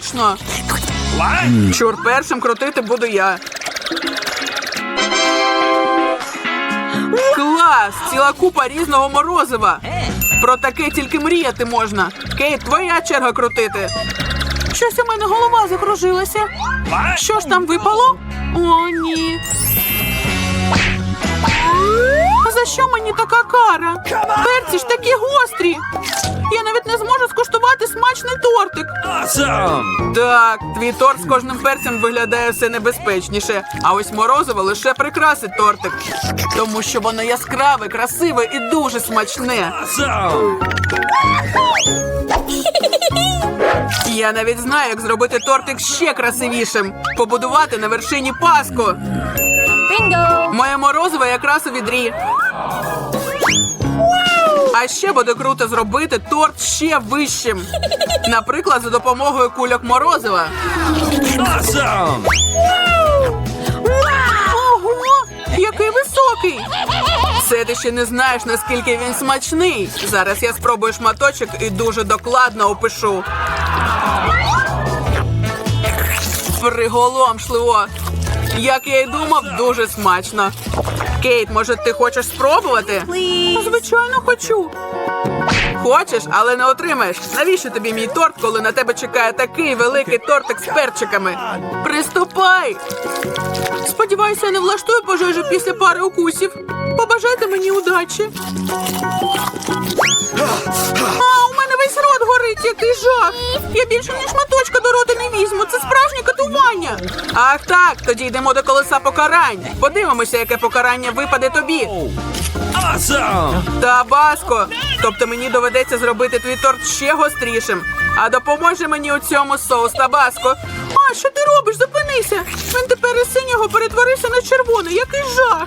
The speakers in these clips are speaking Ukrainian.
точно. Чур, першим крутити буду я. Клас! Ціла купа різного морозива. Про таке тільки мріяти можна. Кейт, твоя черга крутити. Щось у мене голова закружилася. Що ж там випало? О, ні. За що мені така кара? Перці ж такі гострі. Я навіть не зможу скуштувати смачний тортик. Awesome! Так, твій торт з кожним перцем виглядає все небезпечніше, а ось морозиво лише прикрасить тортик. Тому що воно яскраве, красиве і дуже смачне. Awesome! Я навіть знаю, як зробити тортик ще красивішим. Побудувати на вершині паску. Bingo! Моє морозиво якраз у відрі. А ще буде круто зробити торт ще вищим. Наприклад, за допомогою кульок морозива. Awesome! Ого, який високий! Це ти ще не знаєш, наскільки він смачний. Зараз я спробую шматочок і дуже докладно опишу. Приголомшливо. Як я й думав, дуже смачно. Кейт, може, ти хочеш спробувати? Звичайно, хочу. Хочеш, але не отримаєш. Навіщо тобі мій торт, коли на тебе чекає такий великий тортик з перчиками? Приступай! Сподіваюся, я не влаштую пожежу після пари укусів. Побажайте мені удачі. Горить, який жах. Я більше ні шматочка до рота не візьму. Це справжнє катування. Ах так, тоді йдемо до колеса покарань. Подивимося, яке покарання випаде тобі. Та баско. Тобто мені доведеться зробити твій торт ще гострішим. А допоможе мені у цьому соус табаско. А що ти робиш? Зупинися. Він тепер із синього перетворився на червоний. Який жах.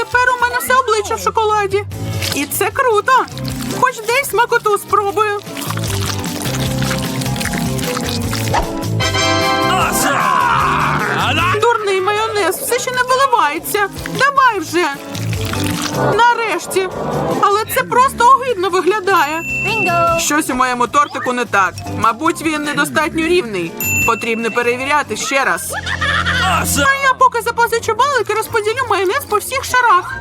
тепер у мене все обличчя в шоколаді. І це круто. Хоч десь смакоту спробую. Дурний майонез все ще не виливається. Давай вже. Нарешті. Але це просто огидно виглядає. Щось у моєму тортику не так. Мабуть, він недостатньо рівний. Потрібно перевіряти ще раз. Awesome! А я поки запозичу балик і розподілю майонез по всіх шарах.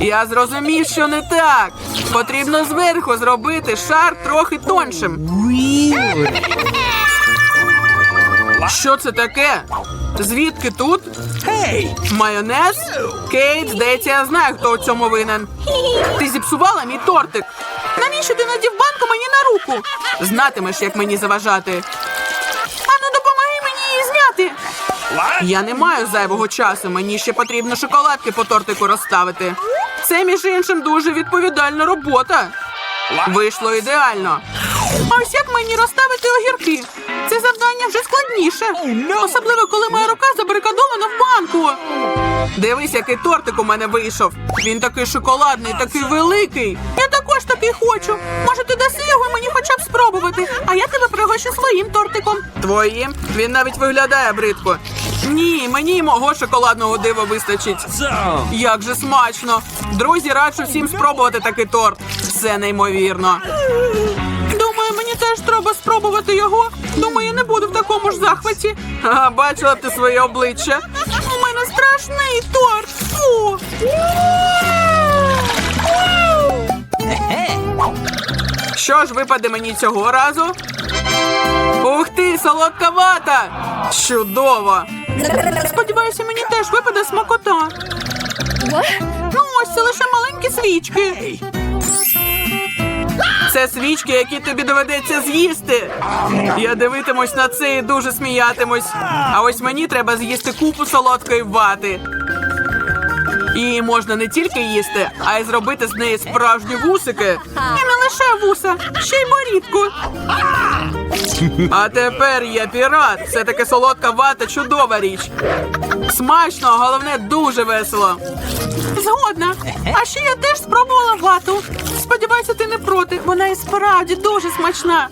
Я зрозумів, що не так. Потрібно зверху зробити шар трохи тоншим. Що це таке? Звідки тут? Hey! Майонез? Кейт, здається, я знаю, хто у цьому винен. Ти зіпсувала мій тортик. Навіщо ти надів банку мені на руку? Знатимеш, як мені заважати. Я не маю зайвого часу. Мені ще потрібно шоколадки по тортику розставити. Це, між іншим, дуже відповідальна робота. Вийшло ідеально. Мені розставити огірки? Це завдання вже складніше. Особливо, коли моя рука забарикадована в банку. Дивись, який тортик у мене вийшов. Він такий шоколадний, такий великий. Я також такий хочу. Може, ти даси його мені хоча б спробувати, а я тебе пригощу своїм тортиком. Твоїм? Він навіть виглядає бридко. Ні, мені й мого шоколадного дива вистачить. Як же смачно! Друзі, раджу всім спробувати такий торт. Це неймовірно. Треба спробувати його. Думаю, я не буду в такому ж захваті. Ага, бачила б ти своє обличчя. У мене страшний торт. Фу. Що ж випаде мені цього разу? Ух ти, солодка вата! Чудово! Сподіваюся, мені теж випаде смакота. Ну, ось це лише маленькі свічки. Це свічки, які тобі доведеться з'їсти. Я дивитимусь на це і дуже сміятимусь. А ось мені треба з'їсти купу солодкої вати. І можна не тільки їсти, а й зробити з неї справжні вусики. І не лише вуса, ще й борідку. А тепер я пірат. Все таки солодка вата чудова річ. Смачно, а головне дуже весело. Згодна. А ще я теж спробувала вату. Сподіваюся, ти не проти. Вона і справді дуже смачна.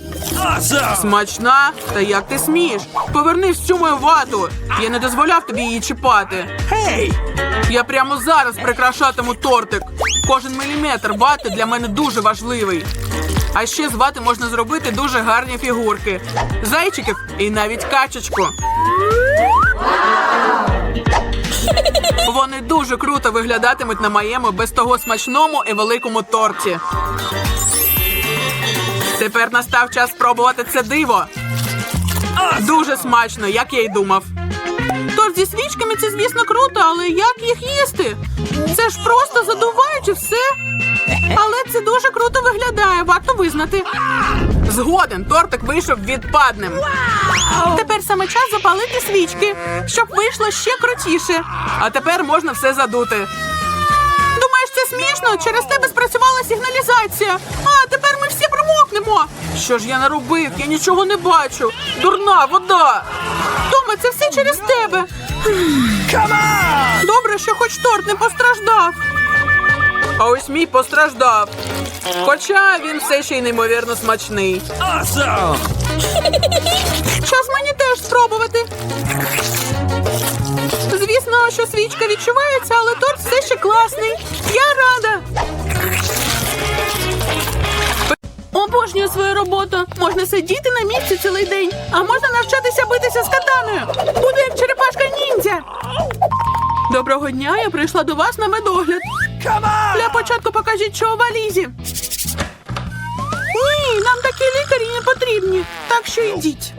Смачна? Та як ти смієш? Поверни всю мою вату. Я не дозволяв тобі її чіпати. Hey. Я прямо зараз прикрашатиму тортик. Кожен міліметр вати для мене дуже важливий. А ще з вати можна зробити дуже гарні фігурки, зайчиків і навіть качечку. Вони дуже круто виглядатимуть на моєму без того смачному і великому торті. Тепер настав час спробувати це диво. Дуже смачно, як я й думав. Торт зі свічками це, звісно, круто, але як їх їсти? Це ж просто задувають і все. Але це дуже круто виглядає, варто визнати. Згоден, тортик вийшов відпадним. Тепер саме час запалити свічки, щоб вийшло ще крутіше. А тепер можна все задути. Смішно? Через тебе спрацювала сигналізація. А тепер ми всі промокнемо. Що ж я наробив? Я нічого не бачу. Дурна вода. Томе, це все через тебе. Добре, що хоч торт не постраждав. А ось мій постраждав. Хоча він все ще й неймовірно смачний. Awesome. Час мені теж спробувати. Звісно, що свічка відчувається, але торт все ще класний. Я рада. Обожнюю свою роботу. Можна сидіти на місці цілий день, а можна навчатися битися з катаною. Буду як черепашка ніндзя. Доброго дня, я прийшла до вас на медогляд. Для початку покажіть, що у валізі. Ні, нам такі лікарі не потрібні. Так що йдіть.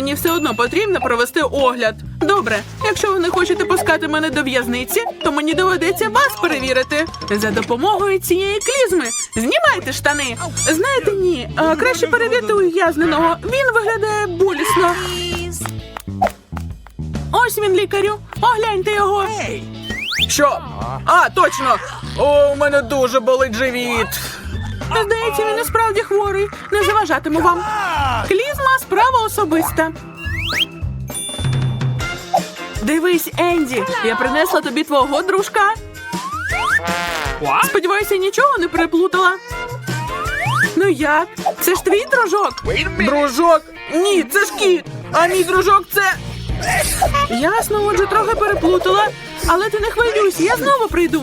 Мені все одно потрібно провести огляд. Добре, якщо ви не хочете пускати мене до в'язниці, то мені доведеться вас перевірити. За допомогою цієї клізми. Знімайте штани. Знаєте, ні, а, краще перевірте ув'язненого. Він виглядає болісно. Ось він, лікарю. Огляньте його. Що? А, точно! О, у мене дуже болить живіт. Здається, він і справді хворий. Не заважатиму вам. Клізма справа особиста. Дивись, Енді, я принесла тобі твого дружка. Сподіваюся, нічого не переплутала. Ну як? Це ж твій дружок? Дружок? Ні, це ж кіт. А мій дружок це. Ясно, отже, трохи переплутала. Але ти не хвилюйся, я знову прийду.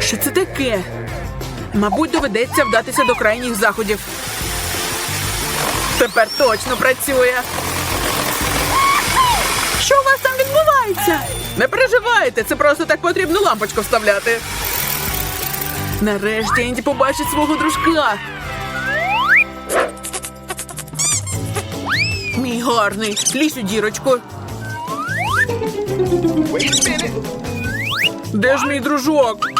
Що це таке? Мабуть, доведеться вдатися до крайніх заходів. Тепер точно працює. Що у вас там відбувається? Не переживайте, це просто так потрібно лампочку вставляти. Нарешті Енді побачить свого дружка. Мій гарний, лізь у дірочку. Де ж мій дружок?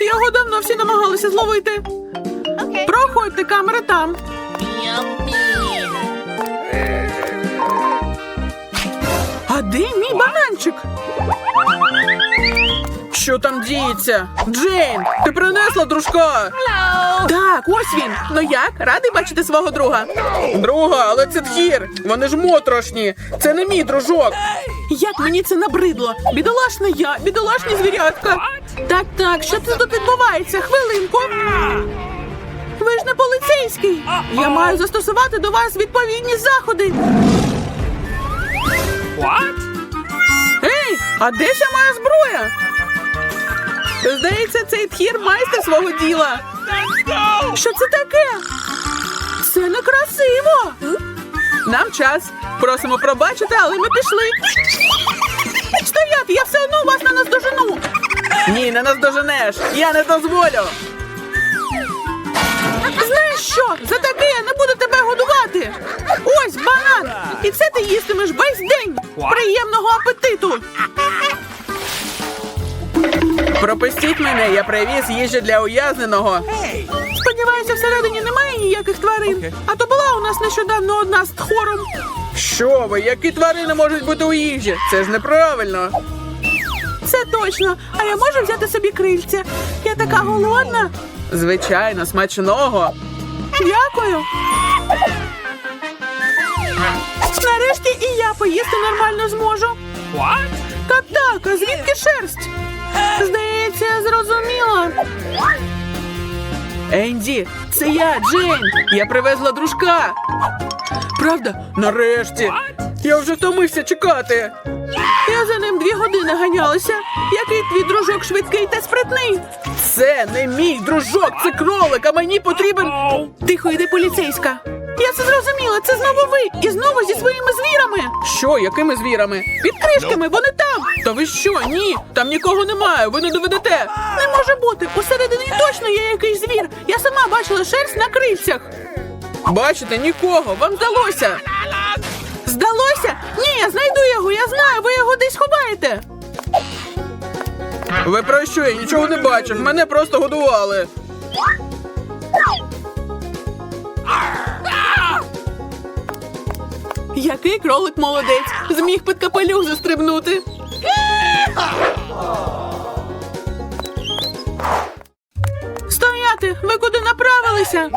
Його давно всі намагалися зловити. Проходьте, камери там. А де мій бананчик? Що там діється? Джейн, ти принесла дружка? Так, ось він. Ну як? Радий бачити свого друга? Друга, але це тхір. Вони ж мотрошні. Це не мій дружок. Як мені це набридло? Бідолашна я, бідолашні звірятка. Так, так, що це тут відбувається? Хвилинку. Ви ж не поліцейський. Я маю застосувати до вас відповідні заходи. What? Ей, а де ще моя зброя? Здається, цей тхір майстер свого діла. Що це таке? Це некрасиво. Нам час. Просимо пробачити, але ми пішли. Стояти, я все одно вас не наздожену. Ні, не наздоженеш. Я не дозволю. Знаєш що? За таке я не буду тебе годувати. Ось банан. І це ти їстимеш весь день. Приємного апетиту. Пропустіть мене, я привіз їжу для ув'язненого. Сподіваюся, всередині немає ніяких тварин. А то була у нас нещодавно одна з тхором. Що ви, які тварини можуть бути у їжі? Це ж неправильно. Це точно. А я можу взяти собі крильця. Я така голодна. Звичайно, смачного. Дякую. Нарешті і я поїсти нормально зможу. What? Так, так, а звідки шерсть? Здається, я зрозуміла. Енді, це я, Джейн. Я привезла дружка. Правда? Нарешті. Я вже втомився чекати. Я за ним дві години ганялася. Який твій дружок швидкий та спритний? Це не мій дружок, це кролик, а мені потрібен. Тихо йде поліцейська. Я це зрозуміла, це знову ви і знову зі своїми звірами. Що, якими звірами? Під кришками, вони там. Та ви що? Ні, там нікого немає, ви не доведете. Не може бути. Усередині точно є якийсь звір. Я сама бачила шерсть на крильцях. Бачите, нікого, вам здалося. Здалося? Ні, я знайду його, я знаю, ви його десь ховаєте. Ви про що? Я нічого не бачив, мене просто годували. Який кролик молодець! Зміг під капелюх застрибнути. Стояти! Ви куди направилися?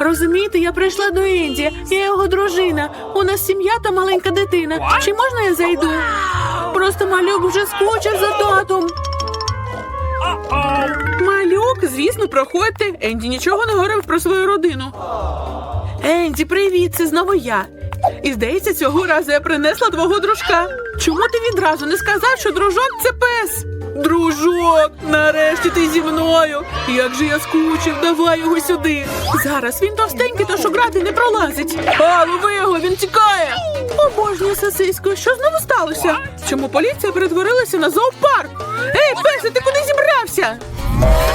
Розумієте, я прийшла до Енді. Я його дружина. У нас сім'я та маленька дитина. Чи можна я зайду? Просто малюк вже скучив за татом. Малюк, звісно, проходьте. Енді нічого не говорив про свою родину. Енді, привіт, це знову я. І здається, цього разу я принесла твого дружка. Чому ти відразу не сказав, що дружок це пес? Дружок, нарешті ти зі мною. Як же я скучив, давай його сюди. Зараз він товстенький, тож у грати не пролазить. А, лови його, він тікає. Обожнюю сосиску, що знову сталося? Чому поліція перетворилася на зоопарк? Ей, песе, ти куди зібрався?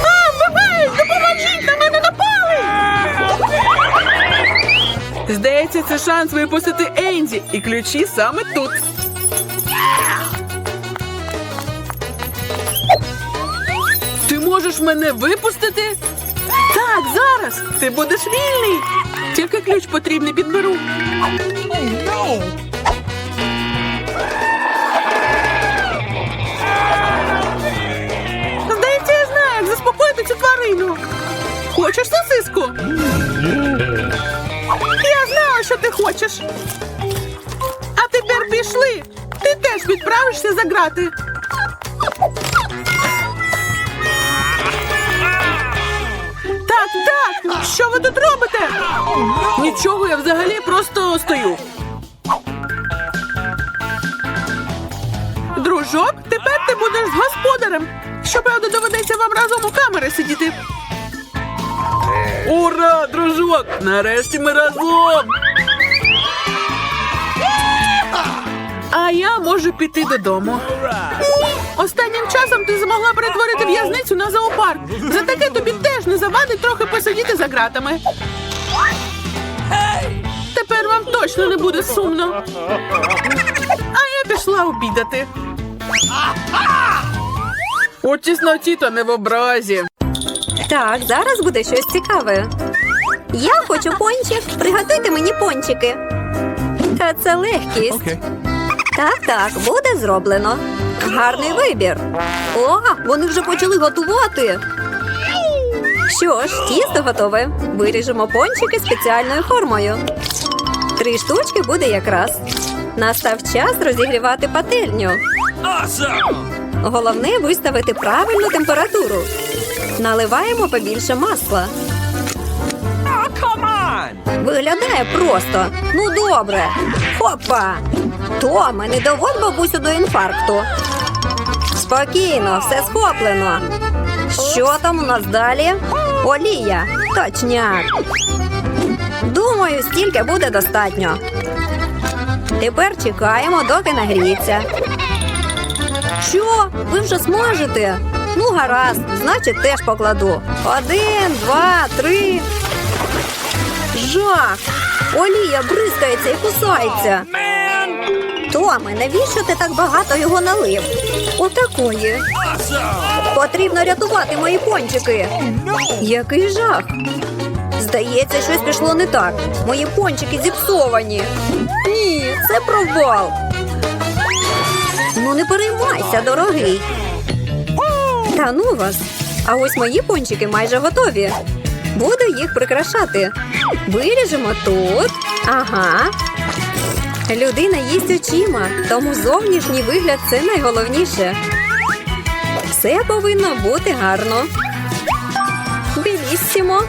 А, вбивають! Допоможіть! На мене напали! Здається, це шанс випустити Енді, і ключі саме тут. Ти можеш мене випустити? Так, зараз. Ти будеш вільний. Тільки ключ потрібний підберу. Здається, я знаю, як заспокоїти цю тварину. Хочеш сосиску? Що ти хочеш. А тепер пішли. Ти теж відправишся за грати. Так, так. Що ви тут робите? Нічого, я взагалі просто стою. Дружок, тепер ти будеш з господарем. Щоправда, доведеться вам разом у камери сидіти. Ура, дружок! Нарешті ми разом. А я можу піти додому. Останнім часом ти змогла перетворити в'язницю на зоопарк. За таке тобі теж не завадить трохи посидіти за ґратами. Тепер вам точно не буде сумно. А я пішла обідати. У тісноті та не в образі. Так, зараз буде щось цікаве. Я хочу пончик. Приготуйте мені пончики. Та це легкість. Okay. Так, так, буде зроблено. Гарний вибір. О, вони вже почали готувати. Що ж, тісто готове. Виріжемо пончики спеціальною формою. Три штучки буде якраз. Настав час розігрівати пательню. Головне виставити правильну температуру. Наливаємо побільше масла. Oh. Виглядає просто. Ну добре. Хопа. Томе, не доводь бабусю до інфаркту. Спокійно, все схоплено. Що там у нас далі? Олія. Точняк. Думаю, стільки буде достатньо. Тепер чекаємо, доки нагріється. Що? Ви вже смажете? Ну, гаразд, значить, теж покладу. Один, два, три. Жах! Олія бризкається і кусається. Томе, навіщо ти так багато його налив? Отакої. Потрібно рятувати мої пончики. Який жах. Здається, щось пішло не так. Мої пончики зіпсовані. Ні, це провал. Ну не переймайся, дорогий. Та ну вас. А ось мої пончики майже готові. Буду їх прикрашати. Виріжемо тут. Ага. Людина їсть очима, тому зовнішній вигляд це найголовніше. Все повинно бути гарно. Біліссімо.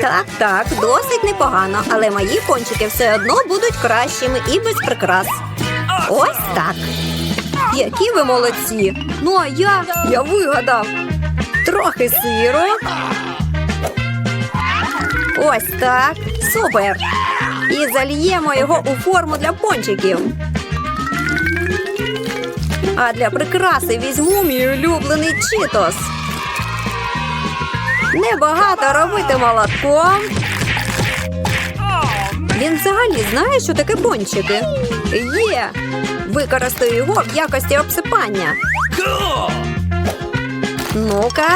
Так, так, досить непогано, але мої пончики все одно будуть кращими і без прикрас. Ось так. Які ви молодці. Ну а я, я вигадав. Трохи сиру. Ось так. Супер. І зальємо його у форму для пончиків. А для прикраси візьму мій улюблений читос. Небагато робити молотком. Він взагалі знає, що таке пончики. Є. Використаю його в якості обсипання. Ну-ка.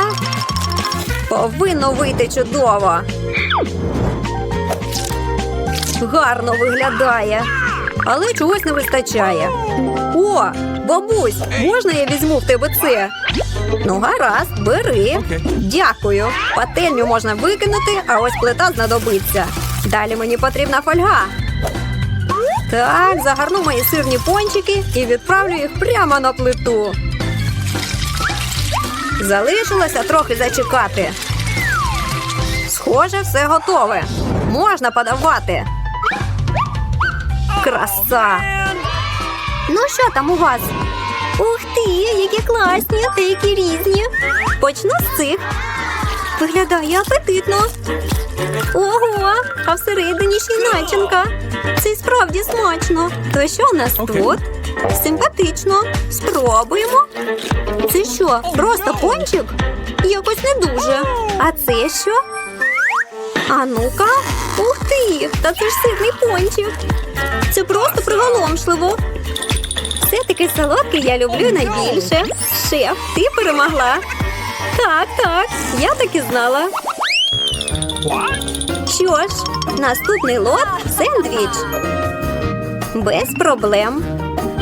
Повинно вийти чудово. Гарно виглядає. Але чогось не вистачає. О, бабусь, можна я візьму в тебе це? Ну, гаразд, бери. Дякую. Пательню можна викинути, а ось плита знадобиться. Далі мені потрібна фольга. Так, загарну мої сирні пончики і відправлю їх прямо на плиту. Залишилося трохи зачекати. Схоже, все готове. Можна подавати. Краса. Ну що там у вас? Ух ти, які класні, та які різні. Почну з цих. Виглядає апетитно. Ого, а всередині ще й начинка. Це справді смачно. То що у нас тут? Симпатично. Спробуємо. Це що, просто пончик? Якось не дуже. А це що? А ну-ка. Ух ти! Та це ж сирний пончик. Це просто приголомшливо. Все-таки солодкий я люблю найбільше. Шеф, ти перемогла. Так, так, я так і знала. Що ж, наступний лот сендвіч. Без проблем.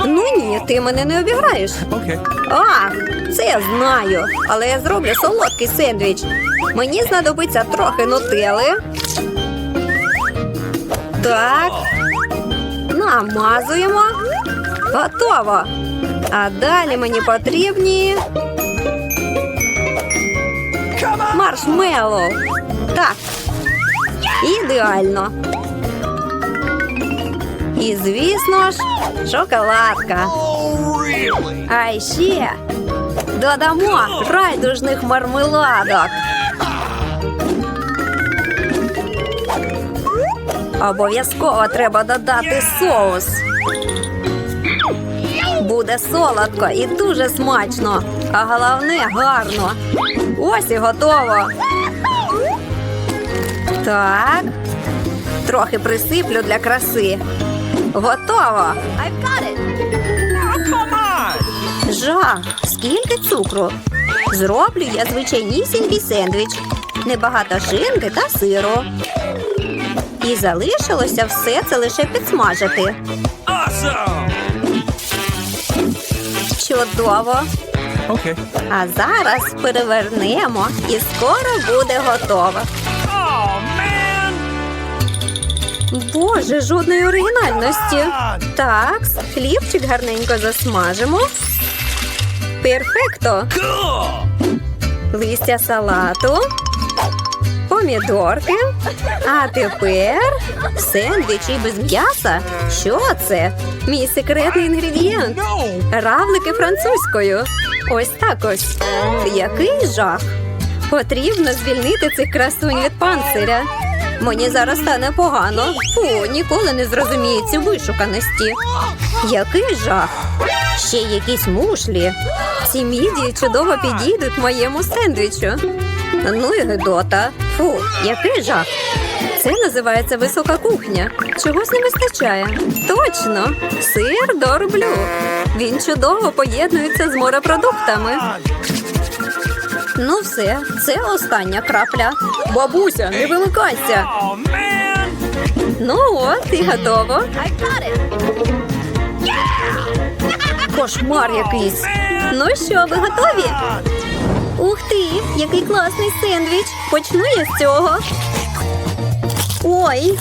Ну ні, ти мене не обіграєш. Okay. Ах, це я знаю, але я зроблю солодкий сендвіч. Мені знадобиться трохи нутели. Так. Намазуємо. Готово. А далі мені потрібні маршмеллоу. Так. Ідеально. І, звісно ж, шоколадка. А ще додамо райдужних мармеладок. Обов'язково треба додати соус. Буде солодко і дуже смачно, а головне гарно. Ось і готово. Так. Трохи присиплю для краси. Готово. I've got it. Oh, come on! Жах, скільки цукру. Зроблю я звичайнісінький сендвіч. Небагато шинки та сиру. І залишилося все це лише підсмажити. Awesome! Чудово. Okay. А зараз перевернемо і скоро буде готово. Oh! Боже, жодної оригінальності. Так, хлібчик гарненько засмажимо. Перфекто. Cool! листя салату, помідорки. А тепер сендвічі без м'яса. Що це? Мій секретний інгредієнт. Равлики французькою. Ось так ось. Який жах. Потрібно звільнити цих красунь від панциря. Мені зараз стане погано. Фу, ніколи не зрозумію ці вишуканості. Який жах. Ще якісь мушлі. Ці мідії чудово підійдуть моєму сендвічу. Ну і гидота. Фу, який жах. Це називається висока кухня. Чогось не вистачає. Точно, сир дорблю. Він чудово поєднується з морепродуктами. Ну все, це остання крапля. Бабуся, не вимикайся. Ну от, і готово. Кошмар якийсь. Ну що, ви готові? Ух ти, який класний сендвіч. Почну я з цього. Ой,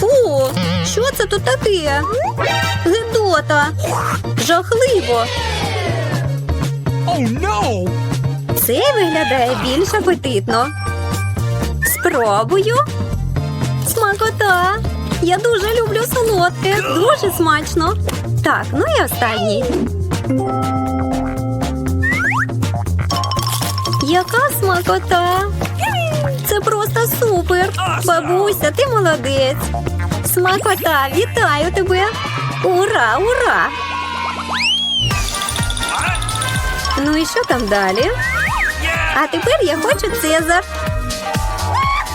фу, що це тут таке? Гидота. Жахливо. Oh, no. Це виглядає більш апетитно. Спробую. Смакота. Я дуже люблю солодке. Дуже смачно. Так, ну і останній. Яка смакота? Це просто супер. Бабуся, ти молодець. Смакота, вітаю тебе. Ура, ура! Ну і що там далі? А тепер я хочу Цезар.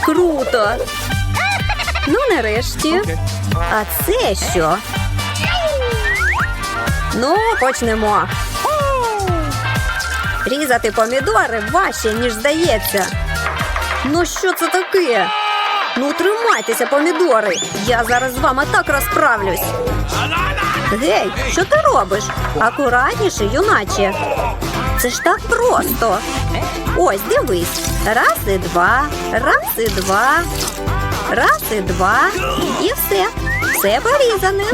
Круто. Ну, нарешті. А це що? Ну, почнемо. Різати помідори важче, ніж здається. Ну, що це таке? Ну, тримайтеся, помідори. Я зараз з вами так розправлюсь. Гей, що ти робиш? Акуратніше, юначе. Це ж так просто. Ось, дивись. Раз і два, раз і два, раз і два. І все. Все порізане.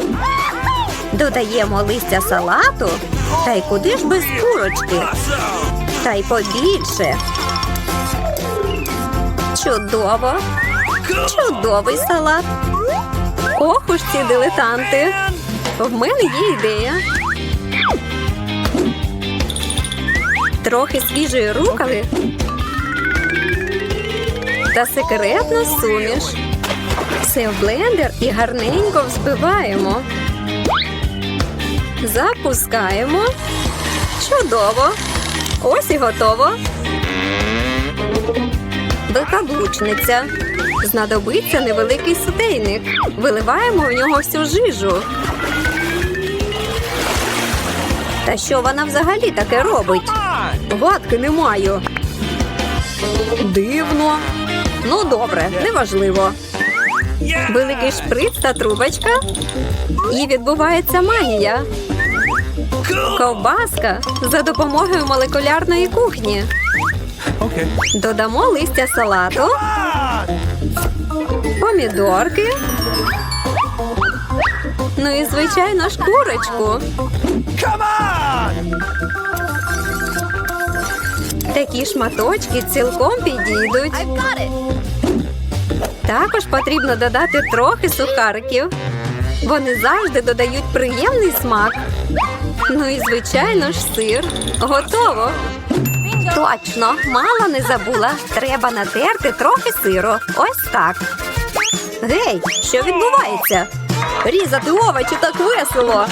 Додаємо листя салату. Та й куди ж без курочки? Та й побільше. Чудово. Чудовий салат. Ох уж ці дилетанти. В мене є ідея. Трохи свіжої рукави та секретна суміш. Все в блендер і гарненько взбиваємо. Запускаємо. Чудово. Ось і готово. Викаблучниця. Знадобиться невеликий сотейник. Виливаємо в нього всю жижу. Та що вона взагалі таке робить? Гадки не маю. Дивно. Ну, добре, неважливо. Великий шприц та трубочка. І відбувається магія. Ковбаска за допомогою молекулярної кухні. Додамо листя салату, помідорки. Ну і звичайно ж курочку. Такі шматочки цілком підійдуть. Також потрібно додати трохи сухариків. Вони завжди додають приємний смак. Ну і звичайно ж сир. Готово. Точно, мало не забула. Треба натерти трохи сиру. Ось так. Гей, що відбувається? Різати овочі так весело.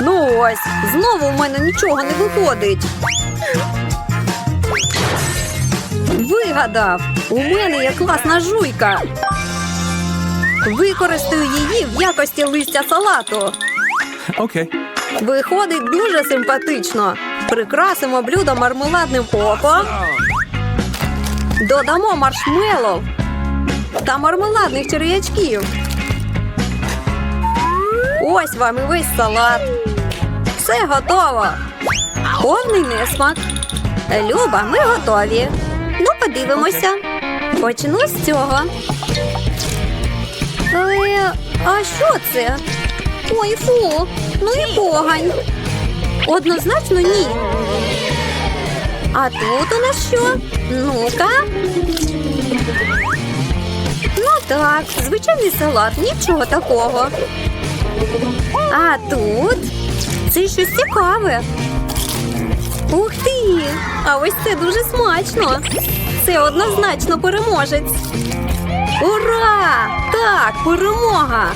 Ну ось, знову в мене нічого не виходить. Вигадав! У мене є класна жуйка. Використаю її в якості листя салату. Okay. Виходить дуже симпатично. Прикрасимо блюдо мармеладним попом. Додамо маршмеллоу та мармеладних черв'ячків. Ось вам і весь салат. Все готово. Повний несмак. Люба, ми готові. Ну, подивимося. Почну з цього. Е, а що це? Ой, фу, ну і погань. Однозначно ні. А тут у нас що? Ну-ка. Ну так, звичайний салат, нічого такого. А тут це щось цікаве. Ух ти! А ось це дуже смачно. Це однозначно переможець. Ура! Так, перемога!